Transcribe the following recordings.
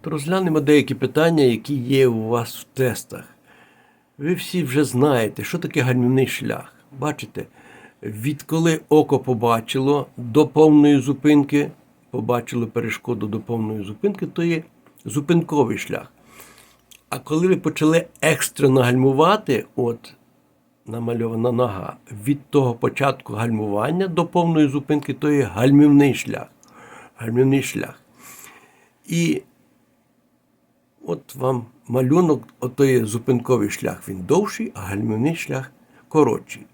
То розглянемо деякі питання, які є у вас в тестах. Ви всі вже знаєте, що таке гальмівний шлях. Бачите, відколи око побачило до повної зупинки, побачило перешкоду до повної зупинки, то є зупинковий шлях. А коли ви почали екстрено гальмувати, от намальована нога, від того початку гальмування до повної зупинки, то є гальмівний шлях. Гальмівний шлях. І от вам малюнок, ото є зупинковий шлях, він довший, а гальмівний шлях коротший.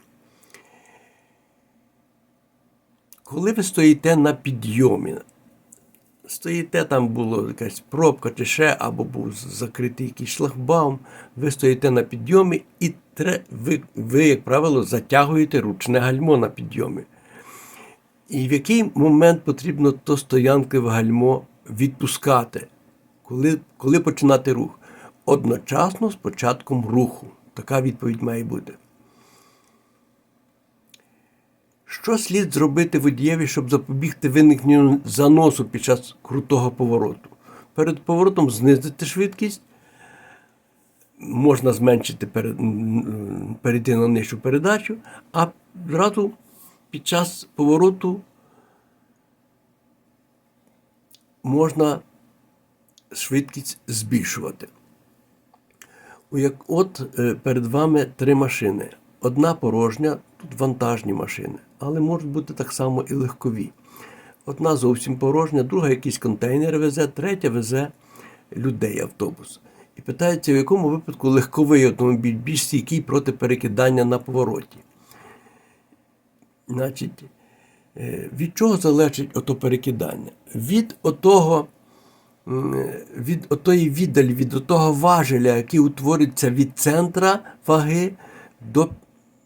Коли ви стоїте на підйомі, стоїте, там була якась пробка чи ще, або був закритий якийсь шлагбаум, ви стоїте на підйомі і тре, ви, ви, як правило, затягуєте ручне гальмо на підйомі. І в який момент потрібно то стоянкове гальмо відпускати? Коли, коли починати рух? Одночасно з початком руху. Така відповідь має бути. Що слід зробити водієві, щоб запобігти виникненню заносу під час крутого повороту? Перед поворотом знизити швидкість, можна зменшити перейти на нижчу передачу, а зразу під час повороту можна швидкість збільшувати. От е, перед вами три машини. Одна порожня, тут вантажні машини, але можуть бути так само і легкові. Одна зовсім порожня, друга якісь контейнери везе, третя везе людей автобус. І питається, в якому випадку легковий автомобіль більш стійкий проти перекидання на повороті. Значить, е, від чого залежить ото перекидання? Від отого від отої віддалі, від того важеля, який утворюється від центра ваги до,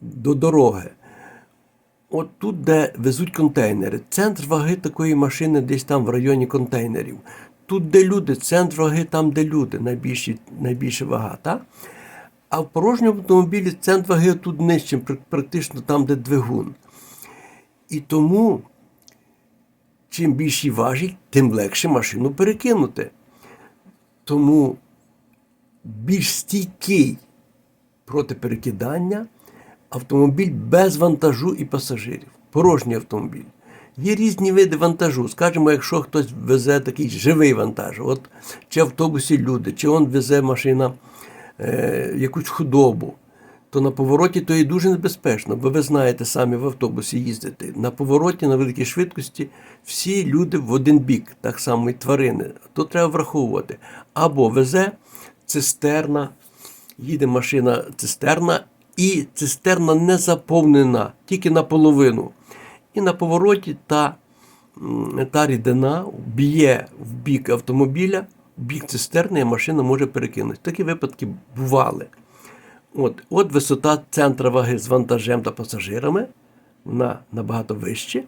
до дороги. От тут, де везуть контейнери, центр ваги такої машини десь там в районі контейнерів. Тут, де люди, центр ваги там, де люди, найбільші, найбільша вага. Так? А в порожньому автомобілі центр ваги тут нижче, пр- практично там, де двигун. І тому, чим більший важіль, тим легше машину перекинути. Тому більш стійкий проти перекидання автомобіль без вантажу і пасажирів. Порожній автомобіль. Є різні види вантажу. Скажімо, якщо хтось везе такий живий вантаж, от чи автобусі люди, чи он везе машина е, якусь худобу, то на повороті то є дуже небезпечно, бо ви знаєте, самі в автобусі їздите. На повороті на великій швидкості всі люди в один бік, так само і тварини. То треба враховувати. Або везе цистерна, їде машина цистерна, і цистерна не заповнена тільки наполовину. І на повороті та, та рідина б'є в бік автомобіля, в бік цистерни, і машина може перекинути. Такі випадки бували. От, от висота центра ваги з вантажем та пасажирами вона набагато вища,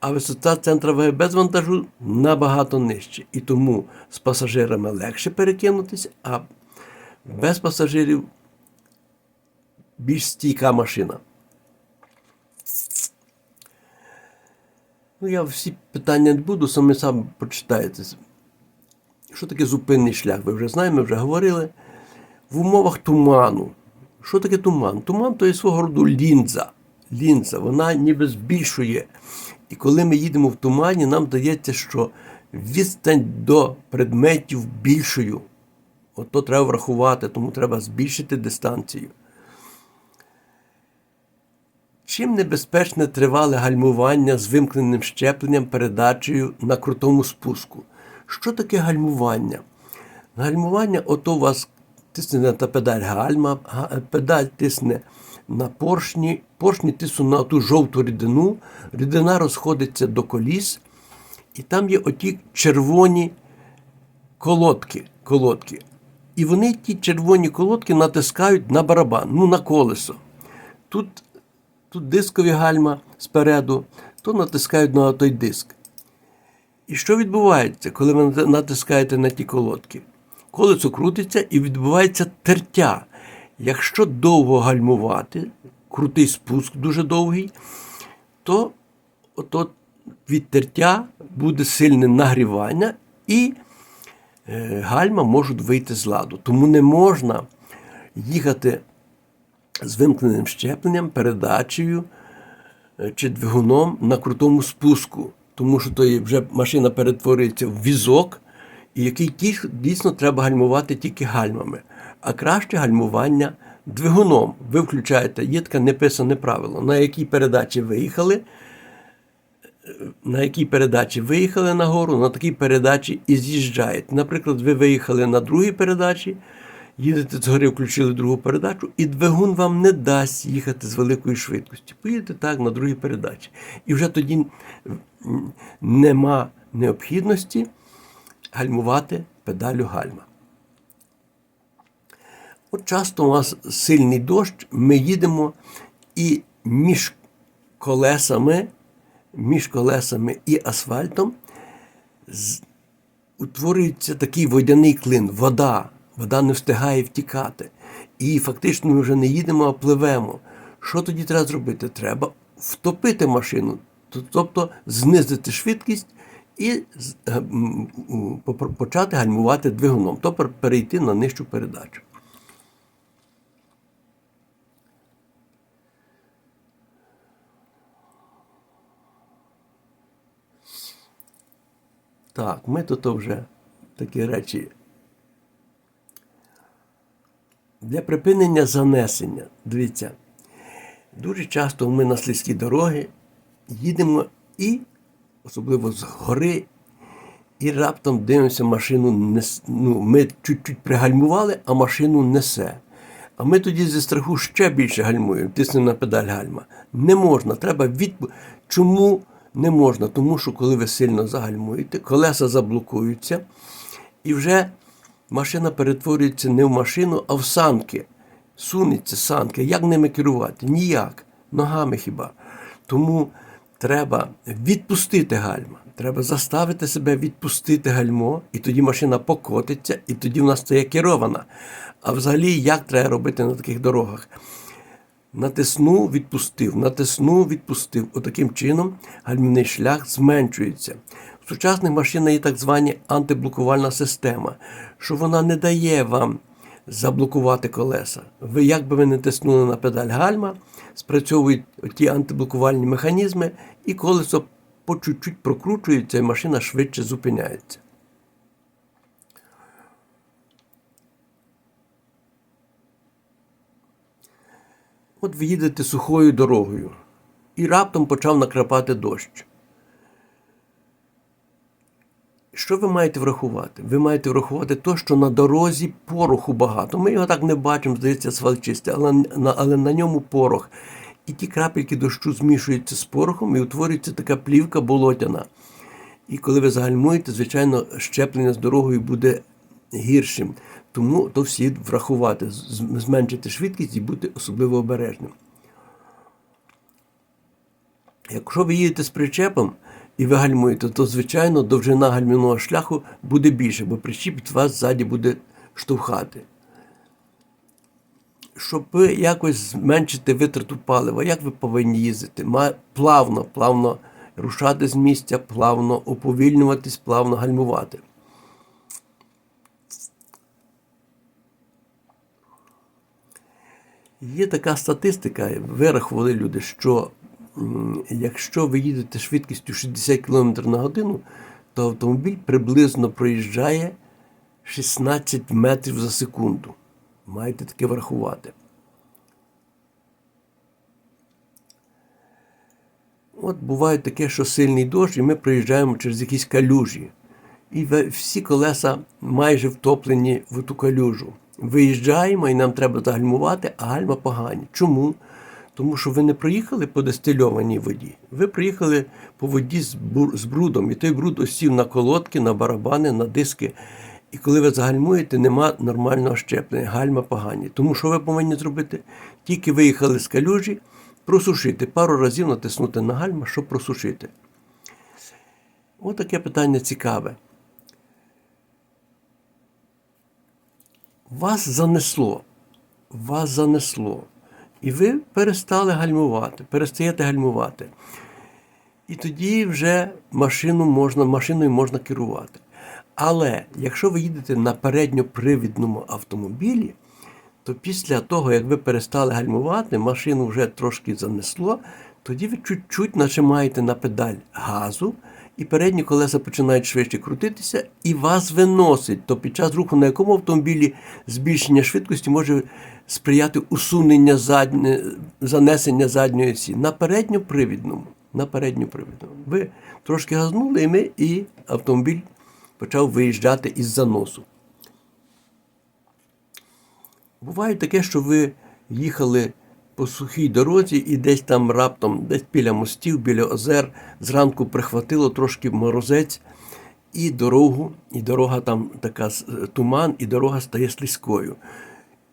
а висота центра ваги без вантажу набагато нижче. І тому з пасажирами легше перекинутися, а без пасажирів більш стійка машина. Ну, я всі питання не буду, самі сам прочитаєте. Що таке зупинний шлях? Ви вже знаєте, ми вже говорили. В умовах туману. Що таке туман? Туман то є свого роду лінза. Лінза, вона ніби збільшує. І коли ми їдемо в тумані, нам здається, що відстань до предметів більшою. От то треба врахувати, тому треба збільшити дистанцію. Чим небезпечне тривале гальмування з вимкненим щепленням передачею на крутому спуску? Що таке гальмування? Гальмування, ото у вас тисне на педаль гальма, педаль тисне на поршні, поршні тиснуть на ту жовту рідину, рідина розходиться до коліс, і там є оті червоні колодки. колодки. І вони ті червоні колодки натискають на барабан, ну на колесо. Тут, тут дискові гальма спереду, то натискають на той диск. І що відбувається, коли ви натискаєте на ті колодки? Колесо крутиться і відбувається тертя. Якщо довго гальмувати, крутий спуск дуже довгий, то ото від тертя буде сильне нагрівання і е, гальма можуть вийти з ладу. Тому не можна їхати з вимкненим щепленням, передачею е, чи двигуном на крутому спуску, тому що то вже машина перетворюється в візок, і який дійсно треба гальмувати тільки гальмами, а краще гальмування двигуном. Ви включаєте, є таке неписане правило, на якій передачі виїхали, на якій передачі виїхали нагору, на такій передачі і з'їжджаєте. Наприклад, ви виїхали на другій передачі, їдете згори, включили другу передачу, і двигун вам не дасть їхати з великою швидкістю. Поїдете так на другій передачі. І вже тоді нема необхідності гальмувати педалю гальма. От часто у нас сильний дощ, ми їдемо і між колесами, між колесами і асфальтом утворюється такий водяний клин, вода. Вода не встигає втікати. І фактично ми вже не їдемо, а пливемо. Що тоді треба зробити? Треба втопити машину, тобто знизити швидкість і е, почати гальмувати двигуном, тобто перейти на нижчу передачу. Так, ми тут вже такі речі. Для припинення занесення. Дивіться, дуже часто ми на слизькі дороги їдемо і, особливо з гори, і раптом дивимося, машину нес... ну, ми чуть-чуть пригальмували, а машину несе. А ми тоді зі страху ще більше гальмуємо, тиснемо на педаль гальма. Не можна, треба відп... Чому не можна? Тому що коли ви сильно загальмуєте, колеса заблокуються, і вже машина перетворюється не в машину, а в санки. Сунеться санки. Як ними керувати? Ніяк. Ногами хіба. Тому треба відпустити гальма. Треба заставити себе відпустити гальмо, і тоді машина покотиться, і тоді в нас стає керована. А взагалі, як треба робити на таких дорогах? Натиснув, відпустив, натиснув, відпустив. Отаким чином гальмівний шлях зменшується. В сучасних машинах є так звана антиблокувальна система, що вона не дає вам заблокувати колеса. Ви, як би ви не тиснули на педаль гальма, спрацьовують ті антиблокувальні механізми, і колесо по чуть-чуть прокручується, і машина швидше зупиняється. От ви їдете сухою дорогою, і раптом почав накрапати дощ. Що ви маєте врахувати? Ви маєте врахувати те, що на дорозі пороху багато. Ми його так не бачимо, здається, асфальт але, на- але на ньому порох. І ті крапельки дощу змішуються з порохом і утворюється така плівка болотяна. І коли ви загальмуєте, звичайно, щеплення з дорогою буде гіршим. Тому то слід врахувати, зменшити швидкість і бути особливо обережним. Якщо ви їдете з причепом і ви гальмуєте, то звичайно довжина гальмівного шляху буде більше, бо причіп вас ззаді буде штовхати. Щоб якось зменшити витрату палива, як ви повинні їздити? Плавно, плавно рушати з місця, плавно уповільнюватись, плавно гальмувати. Є така статистика, вирахували люди, що якщо ви їдете швидкістю 60 км на годину, то автомобіль приблизно проїжджає 16 метрів за секунду. Маєте таке врахувати. От буває таке, що сильний дощ, і ми проїжджаємо через якісь калюжі. І всі колеса майже втоплені в ту калюжу. Виїжджаємо і нам треба загальмувати, а гальма погані. Чому? Тому що ви не проїхали по дистильованій воді. Ви проїхали по воді з, бур- з брудом, і той бруд осів на колодки, на барабани, на диски. І коли ви загальмуєте, нема нормального щеплення, гальма погані. Тому що ви повинні зробити? Тільки виїхали з калюжі, просушити, пару разів натиснути на гальма, щоб просушити. Ось таке питання цікаве. Вас занесло, вас занесло, і ви перестали гальмувати, перестаєте гальмувати. І тоді вже машину можна, машиною можна керувати. Але якщо ви їдете на передньопривідному автомобілі, то після того, як ви перестали гальмувати, машину вже трошки занесло, тоді ви чуть-чуть нажимаєте на педаль газу, і передні колеса починають швидше крутитися, і вас виносить. То під час руху на якому автомобілі збільшення швидкості може сприяти усунення заднє, занесення задньої осі на передньопривідному. На передньопривідному. Ви трошки газнули, і ми, і автомобіль почав виїжджати із заносу. Буває таке, що ви їхали по сухій дорозі і десь там раптом, десь біля мостів, біля озер, зранку прихватило трошки морозець і дорогу, і дорога там така туман, і дорога стає слизькою.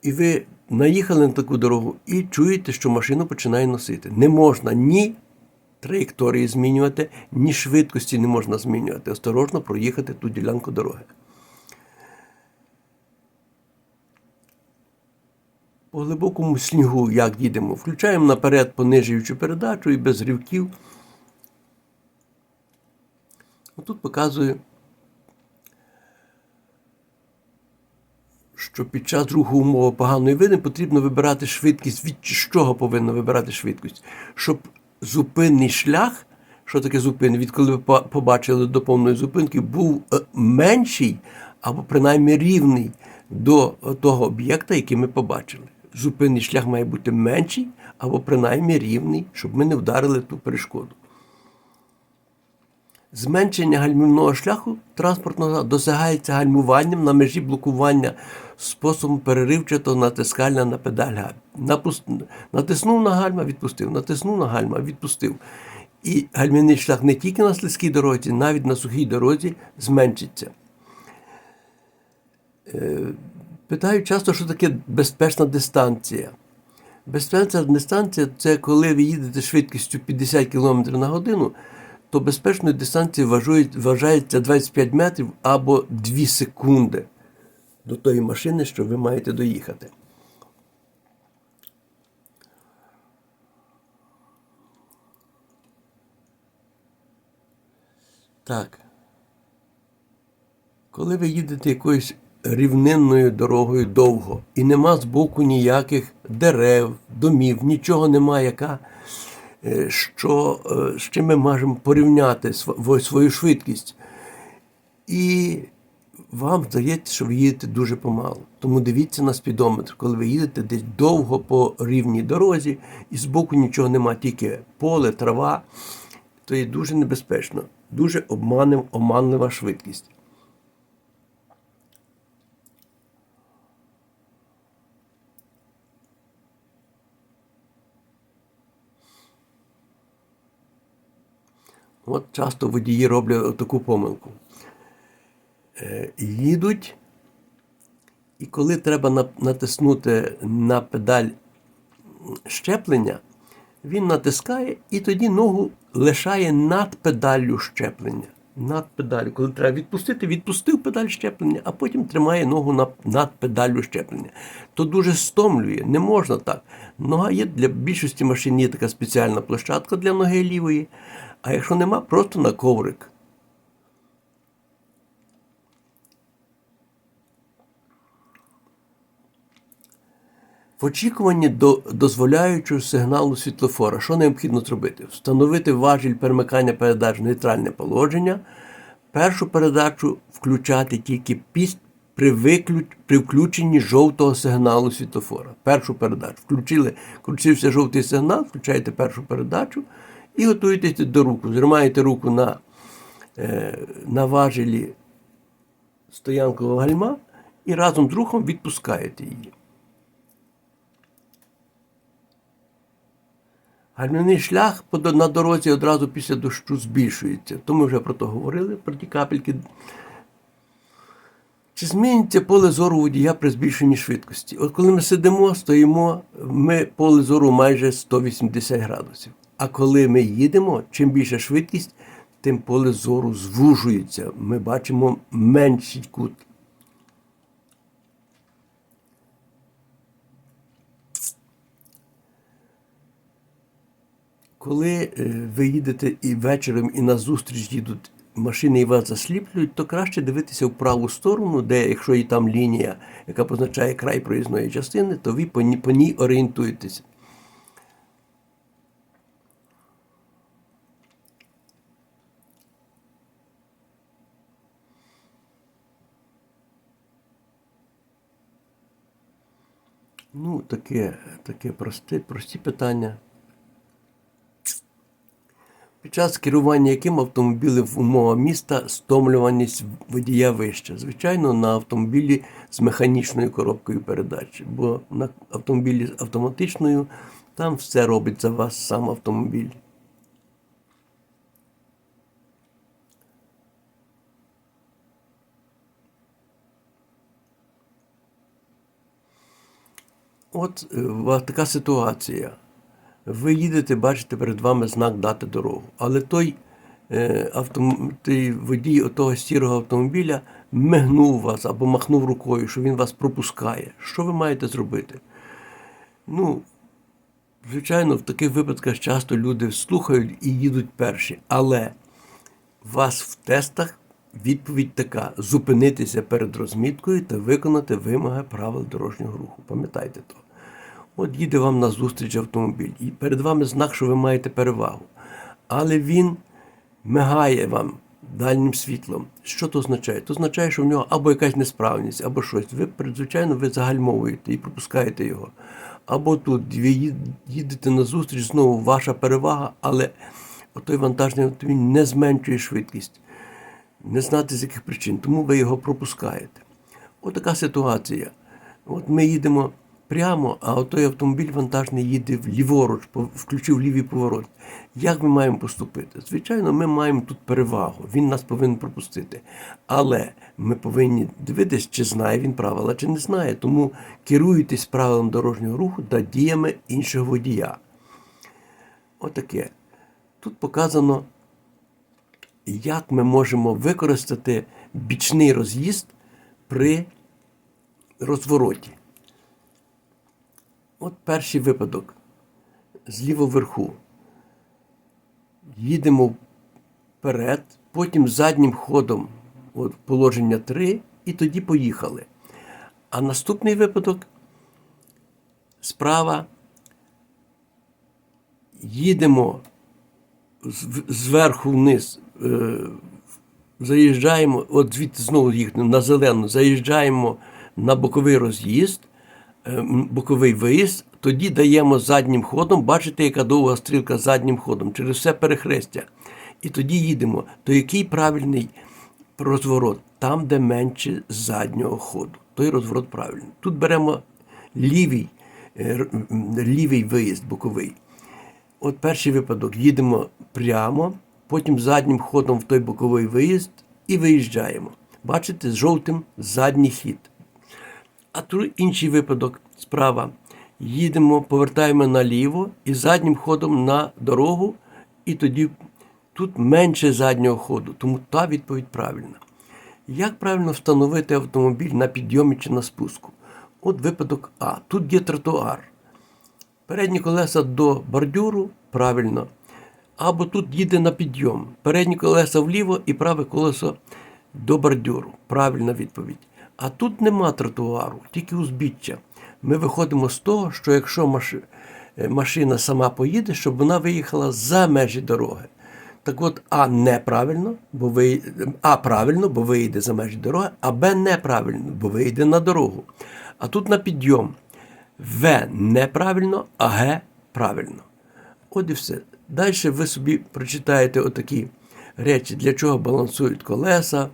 І ви наїхали на таку дорогу і чуєте, що машину починає носити. Не можна ні траєкторії змінювати, ні швидкості не можна змінювати. Осторожно проїхати ту ділянку дороги. По глибокому снігу, як їдемо, включаємо наперед понижуючу передачу і без ривків. Отут показую, що під час руху умови поганої види потрібно вибирати швидкість. Від чого повинно вибирати швидкість? Щоб зупинний шлях, що таке зупинний, відколи ви побачили до повної зупинки, був е, менший або принаймні рівний до е, того об'єкта, який ми побачили. Зупинний шлях має бути менший або принаймні рівний, щоб ми не вдарили ту перешкоду. Зменшення гальмівного шляху транспортного досягається гальмуванням на межі блокування способом переривчатого натискання на педаль. Напус- Натиснув на гальма, відпустив, натиснув на гальма, відпустив. І гальмівний шлях не тільки на слизькій дорозі, навіть на сухій дорозі зменшиться. Е, Питають часто, що таке безпечна дистанція. Безпечна дистанція це коли ви їдете швидкістю 50 км на годину, то безпечною дистанцією вважається 25 метрів або 2 секунди до тої машини, що ви маєте доїхати. Так. Коли ви їдете якоюсь рівнинною дорогою довго, і нема збоку ніяких дерев, домів, нічого немає, яка, що, е, з чим ми можемо порівняти свою швидкість. І вам здається, що ви їдете дуже помало. Тому дивіться на спідометр, коли ви їдете десь довго по рівній дорозі, і збоку нічого немає, тільки поле, трава, то є дуже небезпечно, дуже обманив, оманлива швидкість. От часто водії роблять таку помилку. Е, Їдуть, і коли треба натиснути на педаль щеплення, він натискає і тоді ногу лишає над педаллю щеплення. Над педалю. Коли треба відпустити, відпустив педаль щеплення, а потім тримає ногу на- над педалю щеплення. То дуже стомлює, не можна так. Нога є для більшості машин є така спеціальна площадка для ноги лівої, а якщо нема, просто на коврик. В очікуванні до дозволяючого сигналу світлофора, що необхідно зробити? Встановити важіль перемикання передач в нейтральне положення, першу передачу включати тільки при, виклю... при включенні жовтого сигналу світлофора. Першу передачу. Включили, включився жовтий сигнал, включаєте першу передачу і готуєтеся до руку. Зримаєте руку на, е, на важелі стоянкового гальма і разом з рухом відпускаєте її. Гальмівний шлях на дорозі одразу після дощу збільшується. То ми вже про то говорили, про ті капельки. Чи зміниться поле зору водія при збільшенні швидкості? От коли ми сидимо, стоїмо, ми поле зору майже 180 градусів. А коли ми їдемо, чим більша швидкість, тим поле зору звужується. Ми бачимо менший кут. Коли е, ви їдете і вечором і на зустріч їдуть машини і вас засліплюють, то краще дивитися в праву сторону, де, якщо і там лінія, яка позначає край проїзної частини, то ви по ній, орієнтуєтеся. Ну, таке, таке просте, прості питання. Під час керування яким автомобілем в умовах міста стомлюваність водія вища? Звичайно, на автомобілі з механічною коробкою передач, бо на автомобілі з автоматичною там все робить за вас сам автомобіль. От е, у вас така ситуація. Ви їдете, бачите перед вами знак дати дорогу. Але той, е, автом... той водій того сірого автомобіля мигнув вас або махнув рукою, що він вас пропускає. Що ви маєте зробити? Ну, звичайно, в таких випадках часто люди слухають і їдуть перші. Але вас в тестах відповідь така: зупинитися перед розміткою та виконати вимоги правил дорожнього руху. Пам'ятайте то. От їде вам на зустріч автомобіль, і перед вами знак, що ви маєте перевагу. Але він мигає вам дальнім світлом. Що то означає? То означає, що в нього або якась несправність, або щось. Ви, звичайно, ви загальмовуєте і пропускаєте його. Або тут ви їдете на зустріч, знову ваша перевага, але той вантажний автомобіль не зменшує швидкість. Не знати з яких причин, тому ви його пропускаєте. Отака ситуація. От ми їдемо прямо, а той автомобіль вантажний їде ліворуч, включив лівий поворот. Як ми маємо поступити? Звичайно, ми маємо тут перевагу. Він нас повинен пропустити. Але ми повинні дивитися, чи знає він правила, чи не знає. Тому керуйтесь правилам дорожнього руху та діями іншого водія. Отаке. Тут показано, як ми можемо використати бічний роз'їзд при розвороті. От перший випадок. Зліво вверху. Їдемо вперед, потім заднім ходом от, положення 3 і тоді поїхали. А наступний випадок справа їдемо зверху вниз, е, заїжджаємо, от звідти знову їхнемо на зелену, заїжджаємо на боковий роз'їзд. Е, боковий виїзд, тоді даємо заднім ходом, бачите, яка довга стрілка заднім ходом через все перехрестя. І тоді їдемо. То який правильний розворот? Там, де менше заднього ходу. Той розворот правильний. Тут беремо лівий, е, лівий виїзд боковий. От перший випадок їдемо прямо, потім заднім ходом в той боковий виїзд і виїжджаємо. Бачите, з жовтим задній хід. А тут інший випадок справа. Їдемо, повертаємо наліво і заднім ходом на дорогу, і тоді тут менше заднього ходу, тому та відповідь правильна. Як правильно встановити автомобіль на підйомі чи на спуску? От випадок А. Тут є тротуар. Передні колеса до бордюру правильно. Або тут їде на підйом. Передні колеса вліво і праве колесо до бордюру. Правильна відповідь. А тут нема тротуару, тільки узбіччя. Ми виходимо з того, що якщо е, машина сама поїде, щоб вона виїхала за межі дороги. Так от, А неправильно, бо ви... А правильно, бо виїде за межі дороги, а Б неправильно, бо виїде на дорогу. А тут на підйом. В неправильно, а Г правильно. От і все. Далі ви собі прочитаєте отакі речі, для чого балансують колеса.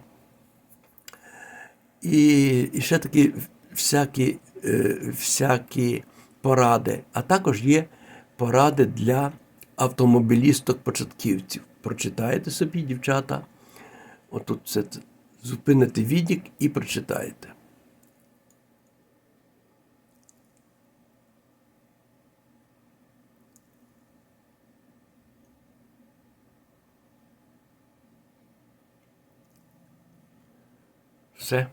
І і ще такі всякі е, всякі поради. А також є поради для автомобілісток-початківців. Прочитаєте собі, дівчата. Отут це зупините відік і прочитаєте. Все.